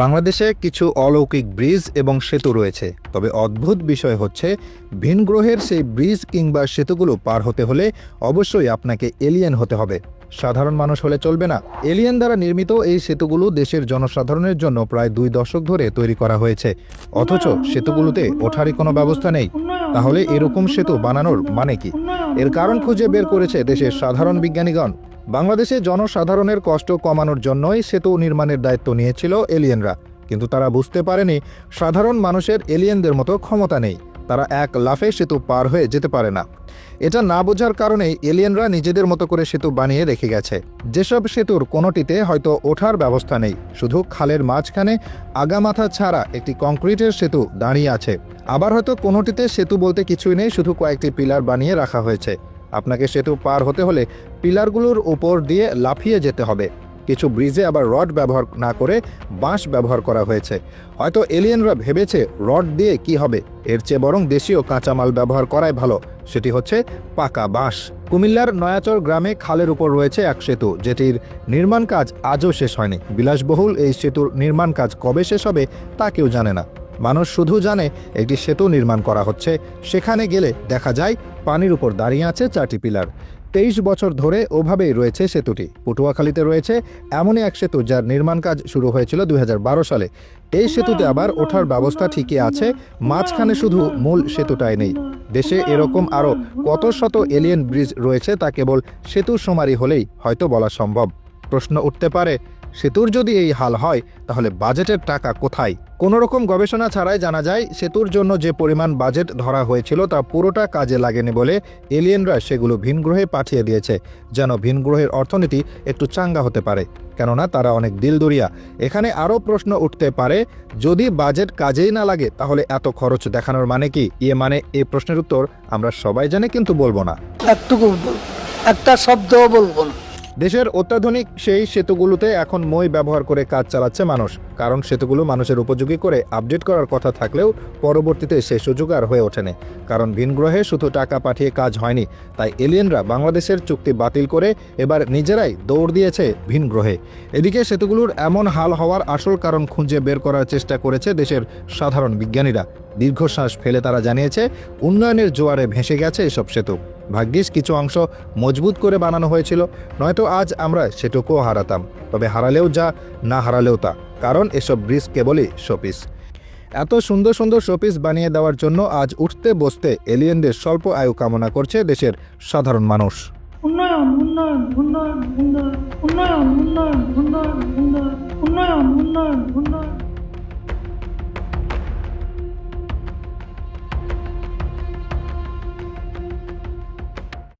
বাংলাদেশে কিছু অলৌকিক ব্রিজ এবং সেতু রয়েছে, তবে অদ্ভুত বিষয় হচ্ছে ভিন গ্রহের সেই ব্রিজ কিংবা সেতুগুলো পার হতে হলে অবশ্যই আপনাকে এলিয়েন হতে হবে। সাধারণ মানুষ হলে চলবে না। এলিয়েন দ্বারা নির্মিত এই সেতুগুলো দেশের জনসাধারণের জন্য প্রায় দুই দশক ধরে তৈরি করা হয়েছে। অথচ সেতুগুলোতে ওঠারই কোনো ব্যবস্থা নেই। তাহলে এরকম সেতু বানানোর মানে কি? এর কারণ খুঁজে বের করেছে দেশের সাধারণ বিজ্ঞানীগণ। বাংলাদেশে জনসাধারণের কষ্ট কমানোর জন্যই সেতু নির্মাণের দায়িত্ব নিয়েছিল এলিয়েনরা। কিন্তু তারা বুঝতে পারেনি, সাধারণ মানুষের এলিয়েনদের মতো ক্ষমতা নেই। তারা এক লাফে সেতু পার হয়ে যেতে পারে না। এটা না বোঝার কারণেই এলিয়েনরা নিজেদের মতো করে সেতু বানিয়ে রেখে গেছে। যেসব সেতুর কোনোটিতে হয়তো ওঠার ব্যবস্থা নেই, শুধু খালের মাঝখানে আগামাথা ছাড়া একটি কংক্রিটের সেতু দাঁড়িয়ে আছে। আবার হয়তো কোনোটিতে সেতু বলতে কিছুই নেই, শুধু কয়েকটি পিলার বানিয়ে রাখা হয়েছে। আপনাকে সেতু পার হতে হলে পিলারগুলোর উপর দিয়ে লাফিয়ে যেতে হবে। কিছু ব্রিজে আবার রড ব্যবহার না করে বাঁশ ব্যবহার করা হয়েছে। হয়তো এলিয়েনরা ভেবেছে রড দিয়ে কি হবে। এর চেয়ে বরং দেশীয় কাঁচামাল ব্যবহার করাই ভালো। সেটি হচ্ছে পাকা বাঁশ। কুমিল্লার নয়াচর গ্রামে খালের উপর রয়েছে এক সেতু, যেটির নির্মাণ কাজ আজও শেষ হয়নি। বিলাসবহুল এই সেতুর নির্মাণ কাজ কবে শেষ হবে তা কেউ জানে না। মানুষ শুধু জানে একটি সেতু নির্মাণ করা হচ্ছে, সেখানে গেলে দেখা যায় পানির উপর দাঁড়িয়ে আছে চারটি পিলার। তেইশ বছর ধরে ওভাবেই রয়েছে সেতুটি। পটুয়াখালীতে রয়েছে এমনই এক সেতু যার নির্মাণ কাজ শুরু হয়েছিল দুই হাজার বারো সালে। এই সেতুতে আবার ওঠার ব্যবস্থা ঠিকই আছে, মাঝখানে শুধু মূল সেতুটাই নেই। দেশে এরকম আরও কত শত এলিয়েন ব্রিজ রয়েছে তা কেবল সেতুর সমারি হলেই হয়তো বলা সম্ভব। প্রশ্ন উঠতে পারে সেতুর যদি এই হাল হয়, তাহলে বাজেটের টাকা কোথায়? কোনো রকম গবেষণা ছাড়াই জানা যায় সেতুর জন্য যে পরিমাণ বাজেট ধরা হয়েছিল তা পুরোটা কাজে লাগেনি বলে এলিয়েনরা সেগুলো ভিনগ্রহে পাঠিয়ে দিয়েছে, যেন ভিনগ্রহের অর্থনীতি একটু চাঙ্গা হতে পারে। কেননা তারা অনেক দিলদরিয়া। এখানে আরও প্রশ্ন উঠতে পারে, যদি বাজেট কাজেই না লাগে, তাহলে এত খরচ দেখানোর মানে কি? ইয়ে মানে এই প্রশ্নের উত্তর আমরা সবাই জানি, কিন্তু বলব না। একটুকু একটা শব্দও বলব না। দেশের অত্যাধুনিক সেই সেতুগুলোতে এখন মই ব্যবহার করে কাজ চালাচ্ছে মানুষ, কারণ সেতুগুলো মানুষের উপযোগী করে আপডেট করার কথা থাকলেও পরবর্তীতে সে সুযোগ আর হয়ে ওঠেনি। কারণ ভিনগ্রহে শুধু টাকা পাঠিয়ে কাজ হয়নি, তাই এলিয়েনরা বাংলাদেশের চুক্তি বাতিল করে এবার নিজেরাই দৌড় দিয়েছে ভিনগ্রহে এদিকে সেতুগুলোর এমন হাল হওয়ার আসল কারণ খুঁজে বের করার চেষ্টা করেছে দেশের সাধারণ বিজ্ঞানীরা। দীর্ঘশ্বাস ফেলে তারা জানিয়েছে, উন্নয়নের জোয়ারে ভেসে গেছে এসব সেতু। ভাগ্যিস কিছু অংশ মজবুত করে বানানো হয়েছিল নয়তো আজ আমরা সেটুকুও হারাতাম তবে হারালেও যা না হারালেও তা কারণ এসব ব্রিজ কেবলই শোপিস এত সুন্দর সুন্দর শোপিস বানিয়ে দেওয়ার জন্য আজ উঠতে বসতে এলিয়েনদের স্বল্প আয়ু কামনা করছে দেশের সাধারণ মানুষ উন্নয়ন উন্নয়ন উন্নয়ন উন্নয়ন উন্নয়ন উন্নয়ন উন্নয়ন উন্নয়ন উন্নয়ন